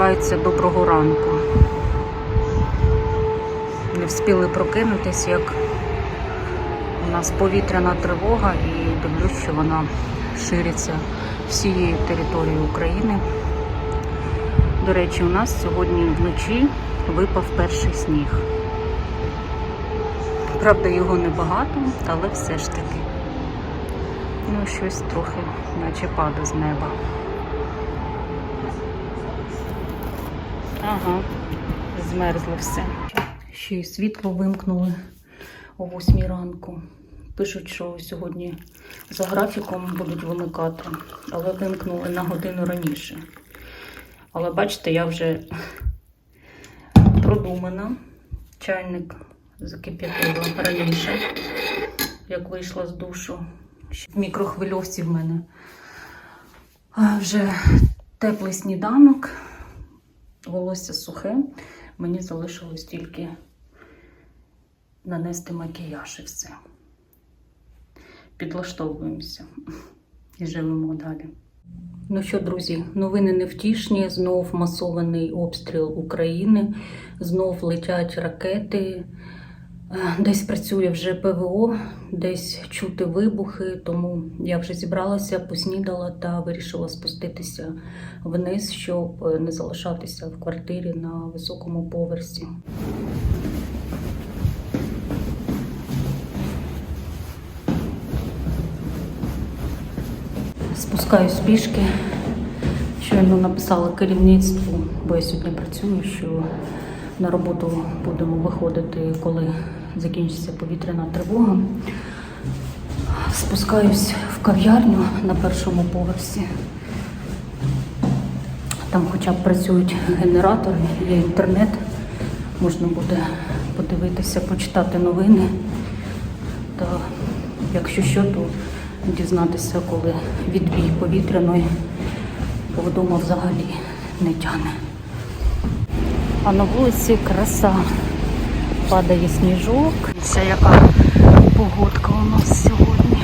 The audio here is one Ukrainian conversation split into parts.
сподіваються доброго ранку. Не встигли прокинутись, як у нас повітряна тривога, і дивлюсь, що вона шириться всією територією України. До речі, у нас сьогодні вночі випав перший сніг. Правда, його небагато, але все ж таки. Ну, щось трохи наче падає з неба. Ага, змерзло все. Ще й світло вимкнули о 8 ранку. Пишуть, що сьогодні за графіком будуть вимикати, але вимкнули на годину раніше. Але бачите, я вже продумана. Чайник закип'ятила раніше, як вийшла з душу. В мікрохвильовці в мене вже теплий сніданок, волосся сухе. Мені залишилось тільки нанести макіяж і все. Підлаштовуємося і живемо далі. Ну що, друзі, новини невтішні. Знов масований обстріл України, знов летять ракети. Десь працює вже ПВО, десь чути вибухи, тому я вже зібралася, поснідала та вирішила спуститися вниз, щоб е, не залишатися в квартирі на високому поверсі. Спускаюсь пішки. Щойно написала керівництву, бо я сьогодні працюю, що на роботу будемо виходити, коли закінчиться повітряна тривога. Спускаюсь в кав'ярню на першому поверсі. Там хоча б працюють генератори, є інтернет, можна буде подивитися, почитати новини. Та якщо що, то дізнатися, коли відбій повітряної, вдома взагалі не тяне. А на вулиці краса. Падає сніжок. Це яка погодка у нас сьогодні.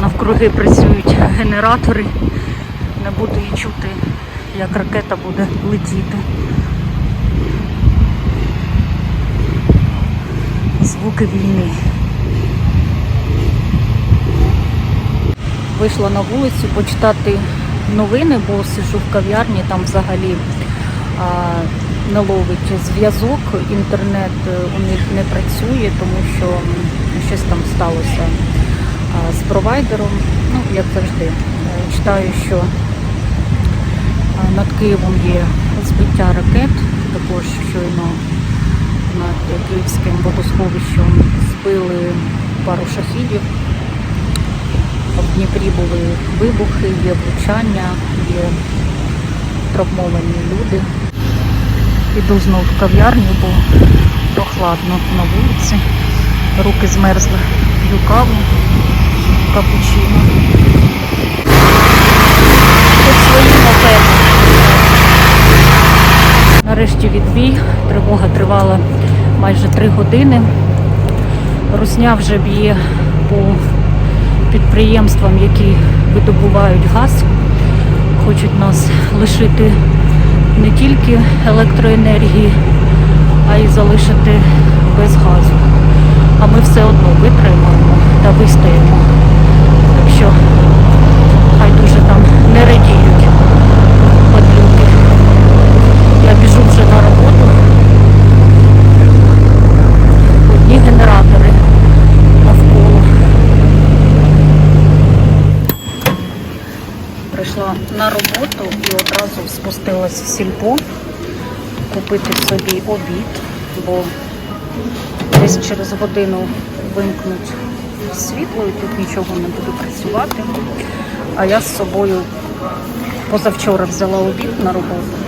Навкруги працюють генератори. Не буду і чути, як ракета буде летіти. Звуки війни. Вийшла на вулицю почитати новини, бо сижу в кав'ярні, там взагалі не ловить зв'язок, інтернет е, у них не працює, тому що щось там сталося з провайдером. Ну, як завжди, Е, читаю, що над Києвом є збиття ракет, також щойно над Київським водосховищем збили пару шахідів. В Дніпрі були вибухи, є влучання, є травмовані люди. Іду знову в кав'ярню, бо прохладно на вулиці. Руки змерзли. П'ю каву, капучино. Тут свої мопеди. Нарешті відбій. Тривога тривала майже три години. Русня вже б'є по підприємствам, які видобувають газ, хочуть нас лишити не тільки електроенергії, а й залишити без газу. А ми все одно витримаємо та вистоїмо. Так що хай дуже там не радіють падлюки. Я біжу вже на роботу. Одні генератори навколо. Прийшла на роботу і одразу спустилась в сільпо купити собі обід, бо десь через годину вимкнуть світло і тут нічого не буду працювати. А я з собою позавчора взяла обід на роботу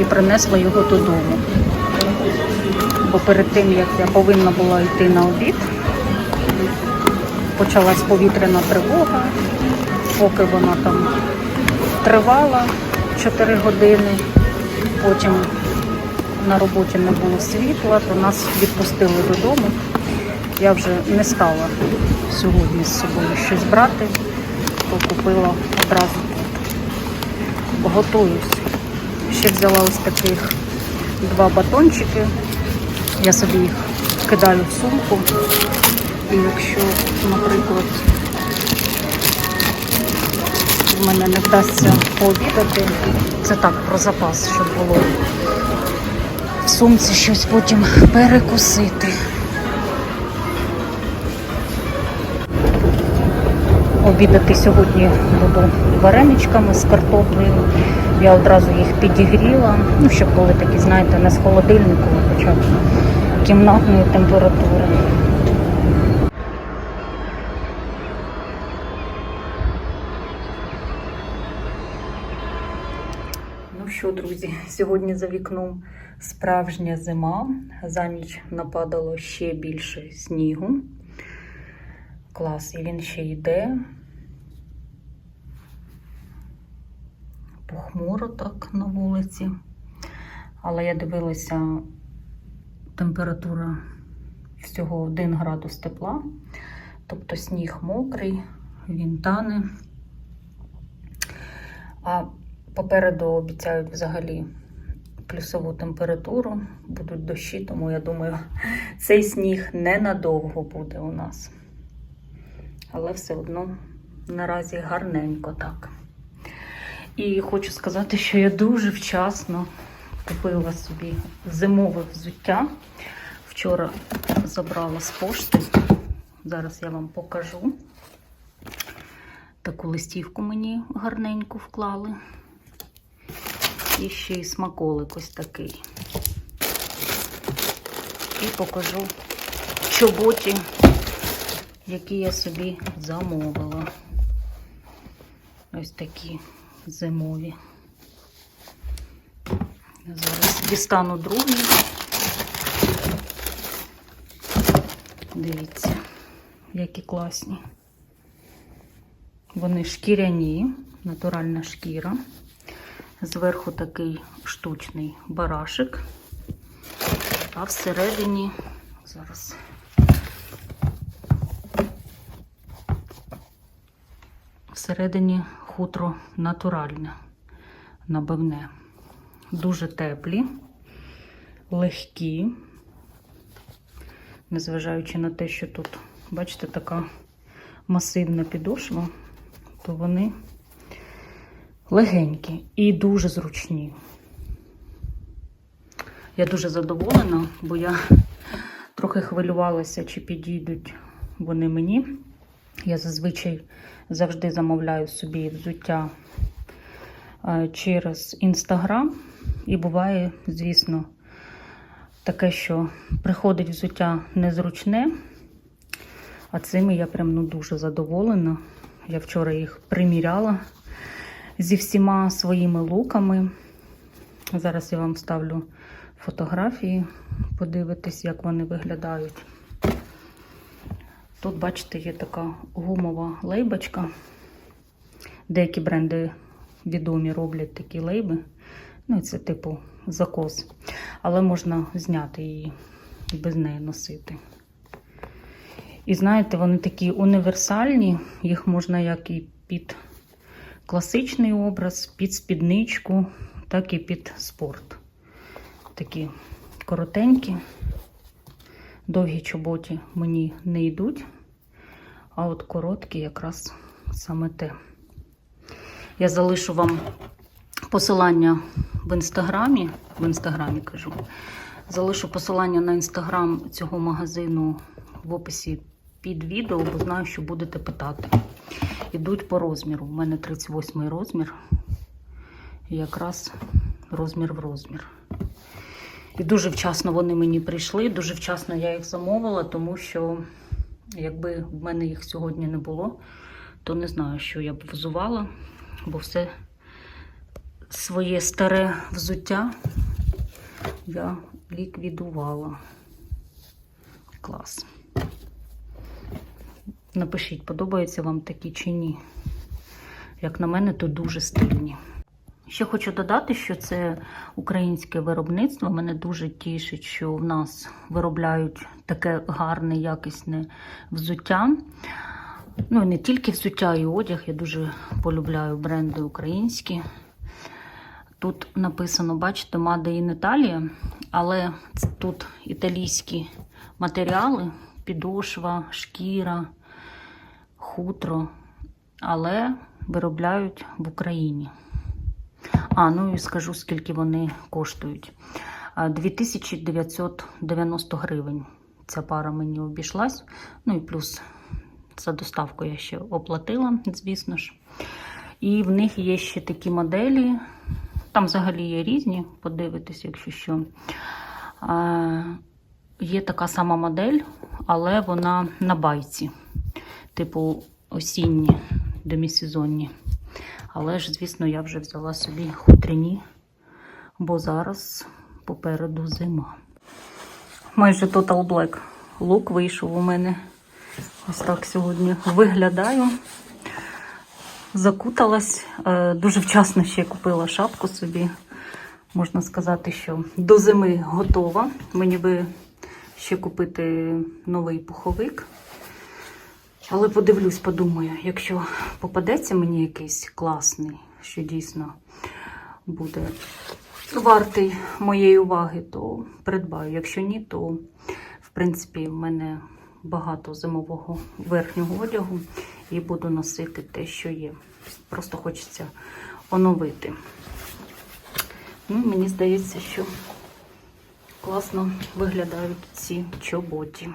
і принесла його додому. Бо перед тим, як я повинна була йти на обід, почалась повітряна тривога, поки вона там тривала 4 години, потім на роботі не було світла, то нас відпустили додому. Я вже не стала сьогодні з собою щось брати, то купила одразу готуюсь. Ще взяла ось таких два батончики. Я собі їх кидаю в сумку. І якщо, наприклад, в мене не вдасться пообідати, це так про запас, щоб було в сумці щось потім перекусити. Обідати сьогодні буду вареничками з картоплею. Я одразу їх підігріла, ну, щоб були такі, знаєте, не з холодильнику, а хоча б кімнатної температури. Що, друзі, сьогодні за вікном справжня зима. За ніч нападало ще більше снігу. Клас, і він ще йде. Похмуро так на вулиці. Але я дивилася, температура всього 1 градус тепла. Тобто сніг мокрий, він тане. А попереду обіцяють взагалі плюсову температуру, будуть дощі, тому я думаю, цей сніг ненадовго буде у нас. Але все одно наразі гарненько так. І хочу сказати, що я дуже вчасно купила собі зимове взуття. Вчора забрала з пошти. Зараз я вам покажу. Таку листівку мені гарненьку вклали. І ще й смаколик ось такий. І покажу чоботі, які я собі замовила. Ось такі зимові. Зараз дістану другий. Дивіться, які класні. Вони шкіряні, натуральна шкіра. Зверху такий штучний барашик, а всередині зараз всередині хутро натуральне, набивне. Дуже теплі, легкі, незважаючи на те, що тут, бачите, така масивна підошва, то вони легенькі і дуже зручні. Я дуже задоволена, бо я трохи хвилювалася, чи підійдуть вони мені. Я зазвичай завжди замовляю собі взуття е, через інстаграм. І буває, звісно, таке, що приходить взуття незручне, а цими я прям ну, дуже задоволена. Я вчора їх приміряла зі всіма своїми луками. Зараз я вам ставлю фотографії, подивитись, як вони виглядають. Тут, бачите, є така гумова лейбочка. Деякі бренди відомі роблять такі лейби. Ну, це типу закос. Але можна зняти її і без неї носити. І знаєте, вони такі універсальні, їх можна як і під класичний образ, під спідничку, так і під спорт. Такі коротенькі, довгі чоботі мені не йдуть, а от короткі якраз саме те. Я залишу вам посилання в інстаграмі, в інстаграмі кажу. Залишу посилання на інстаграм цього магазину в описі під відео, бо знаю, що будете питати. Ідуть по розміру. У мене 38 розмір. І якраз розмір в розмір. І дуже вчасно вони мені прийшли, дуже вчасно я їх замовила, тому що якби в мене їх сьогодні не було, то не знаю, що я б взувала, бо все своє старе взуття я ліквідувала. Клас. Напишіть, подобаються вам такі чи ні. Як на мене, то дуже стильні. Ще хочу додати, що це українське виробництво. Мене дуже тішить, що в нас виробляють таке гарне, якісне взуття. Ну і не тільки взуття, і одяг. Я дуже полюбляю бренди українські. Тут написано, бачите, Made in Italia, але тут італійські матеріали, підошва, шкіра, хутро, але виробляють в Україні. А, ну і скажу, скільки вони коштують. 2990 гривень ця пара мені обійшлась. Ну і плюс за доставку я ще оплатила, звісно ж. І в них є ще такі моделі. Там взагалі є різні, подивитись, якщо що. А, є така сама модель, але вона на байці. Типу осінні, демісезонні. Але ж, звісно, я вже взяла собі хутряні, бо зараз попереду зима. Майже Total Black лук вийшов у мене. Ось так сьогодні виглядаю. Закуталась. Е, Дуже вчасно ще купила шапку собі. Можна сказати, що до зими готова. Мені би ще купити новий пуховик. Але подивлюсь, подумаю, якщо попадеться мені якийсь класний, що дійсно буде вартий моєї уваги, то придбаю. Якщо ні, то в принципі в мене багато зимового верхнього одягу і буду носити те, що є. Просто хочеться оновити. Ну, мені здається, що класно виглядають ці чоботі.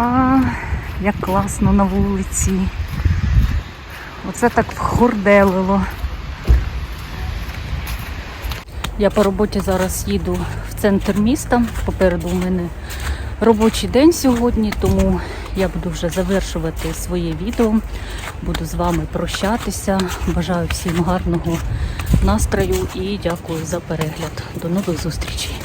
А, як класно на вулиці. Оце так вхурделило. Я по роботі зараз їду в центр міста. Попереду у мене робочий день сьогодні, тому я буду вже завершувати своє відео. Буду з вами прощатися. Бажаю всім гарного настрою і дякую за перегляд. До нових зустрічей.